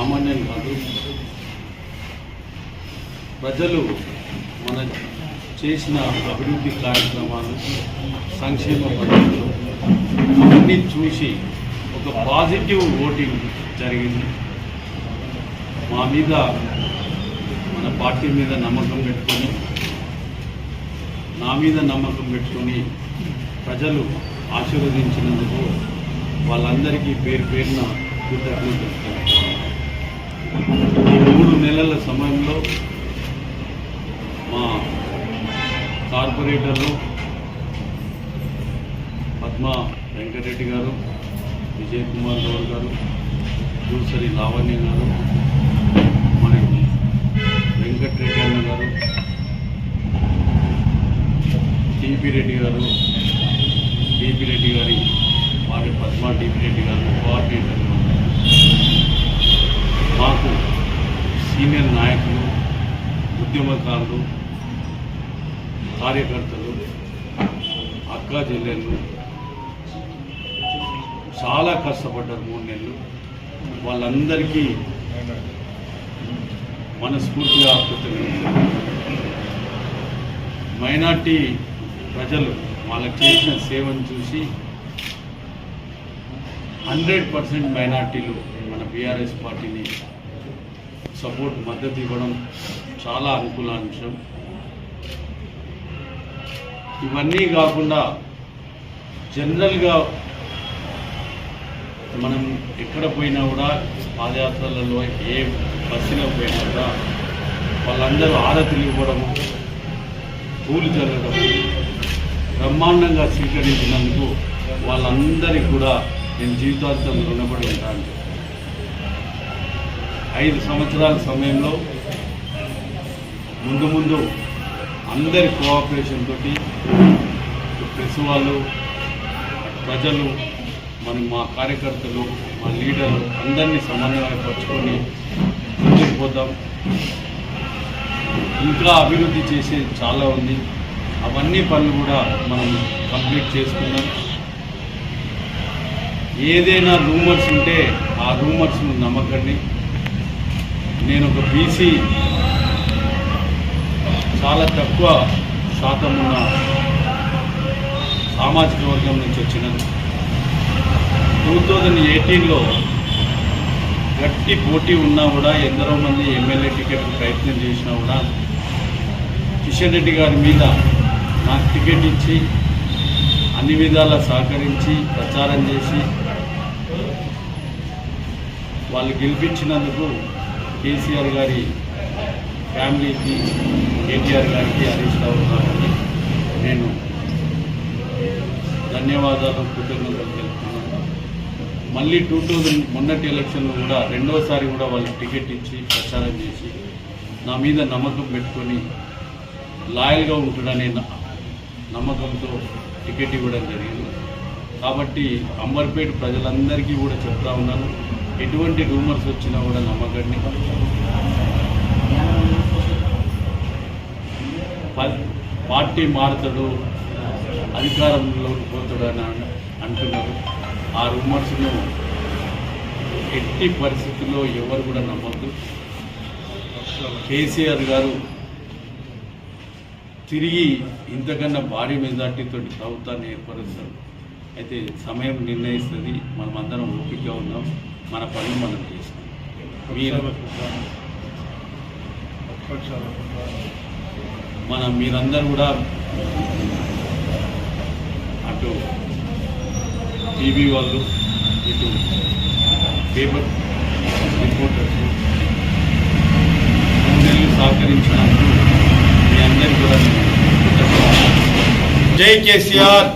సామాన్యం కాదు. ప్రజలు మన చేసిన అభివృద్ధి కార్యక్రమాలు సంక్షేమ పథకాలు అవన్నీ చూసి ఒక పాజిటివ్ ఓటింగ్ జరిగింది. మా మీద మన పార్టీ మీద నమ్మకం పెట్టుకొని నా మీద నమ్మకం పెట్టుకొని ప్రజలు ఆశీర్వదించినందుకు వాళ్ళందరికీ పేరు పేరున కృతజ్ఞతలు మూడు నెలల సమయంలో మా కార్పొరేటర్లు పద్మ వెంకటరెడ్డి గారు విజయ్ కుమార్ గౌడ్ గారు దూసరి లావణ్య గారు మరి వెంకటరెడ్డి అన్న గారు టీపీ రెడ్డి గారు టీపీ రెడ్డి గారి వారి పద్మ టీపీ రెడ్డి గారు కోఆర్డినేటర్ సీనియర్ నాయకులు ఉద్యమకారులు కార్యకర్తలు అక్క చెల్లెళ్ళు చాలా కష్టపడ్డారు మూడు నెలలు. వాళ్ళందరికీ మనస్ఫూర్తిగా కృతజ్ఞతలు. మైనార్టీ ప్రజలు వాళ్ళకి చేసిన సేవను చూసి హండ్రెడ్ పర్సెంట్ మైనార్టీలు మన బీఆర్ఎస్ పార్టీని సపోర్ట్ మద్దతు ఇవ్వడం చాలా అనుకూల అంశం. ఇవన్నీ కాకుండా జనరల్గా మనం ఎక్కడ పోయినా కూడా పాదయాత్రలలో ఏ బస్సులో పోయినా కూడా వాళ్ళందరూ ఆరతులు ఇవ్వడము పూలు జరగడం బ్రహ్మాండంగా స్వీకరించినందుకు వాళ్ళందరికీ కూడా నేను జీవితాంతం రుణపడి ఉంటాను. ఐదు సంవత్సరాల సమయంలో ముందు ముందు అందరి కోఆపరేషన్ తోటి ప్రెస్ వాళ్ళు ప్రజలు మరి మా కార్యకర్తలు మా లీడర్లు అందరినీ సమన్వయపరుచుకొని ముందుకు పోతాం ఇంకా అభివృద్ధి చేసేది చాలా ఉంది. అవన్నీ పనులు కూడా మనం కంప్లీట్ చేసుకున్నాం. ఏదైనా రూమర్స్ ఉంటే ఆ రూమర్స్ను నమ్మకండి. నేను ఒక బీసీ చాలా తక్కువ శాతం ఉన్న సామాజిక వర్గం నుంచి వచ్చినాను టూ థౌజండ్ ఎయిటీన్లో గట్టి పోటీ ఉన్నా కూడా ఎందరో మంది ఎమ్మెల్యే టికెట్ ప్రయత్నం చేసినా కూడా కిషన్ రెడ్డి గారి మీద నాకు టికెట్ ఇచ్చి అన్ని విధాలా సహకరించి ప్రచారం చేసి వాళ్ళు గెలిపించినందుకు కేసీఆర్ గారి ఫ్యామిలీకి కేటీఆర్ గారికి హరీష్ రావు గారికి నేను ధన్యవాదాలు కృతజ్ఞతలు తెలుపుతున్నాను. మళ్ళీ టూ థౌజండ్ మొన్నటి ఎలక్షన్లో కూడా రెండోసారి కూడా వాళ్ళకి టికెట్ ఇచ్చి ప్రచారం చేసి నా మీద నమ్మకం పెట్టుకొని లాయల్గా ఉంటాడనే నమ్మకంతో టికెట్ ఇవ్వడం జరిగింది. కాబట్టి అంబర్పేట ప్రజలందరికీ కూడా చెప్తా ఉన్నాను. ఎటువంటి రూమర్స్ వచ్చినా కూడా నమ్మకండి. ప- పార్టీ మారుతాడు అధికారంలోకి పోతాడు అని అంటున్నారు. ఆ రూమర్స్ను ఎట్టి పరిస్థితుల్లో ఎవరు కూడా నమ్మద్దు. కేసీఆర్ గారు తిరిగి ఇంతకన్నా భారీ మెజార్టీతో ప్రభుత్వాన్ని ఏర్పరుస్తారు. అయితే సమయం నిర్ణయిస్తుంది. మనం అందరం ఓపిక ఉన్నాం. మన పని మనం చేస్తాం మీరు మన మీరందరూ కూడా అటు టీవీ వాళ్ళు ఇటు పేపర్ రిపోర్టర్స్ మూడు సహకరించినందుకు మీ అందరికీ కూడా జై కేసీఆర్.